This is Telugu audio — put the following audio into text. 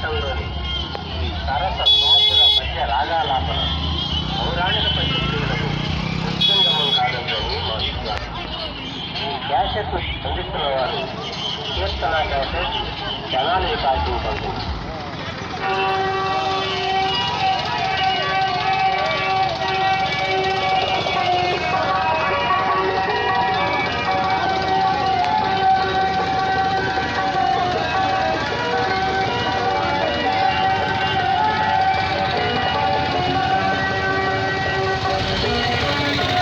రాగఘట్టంలోని ఈ సరస సోపుల మధ్య రాగాలాపన పౌరాణిక పద్ధతులకు ఉత్సంగమం కాదంలోని ఈ క్యాసెట్ను అందిస్తున్న వారు కీర్తన క్యాసెట్ జనాన్ని కాల్పించండి Thank you.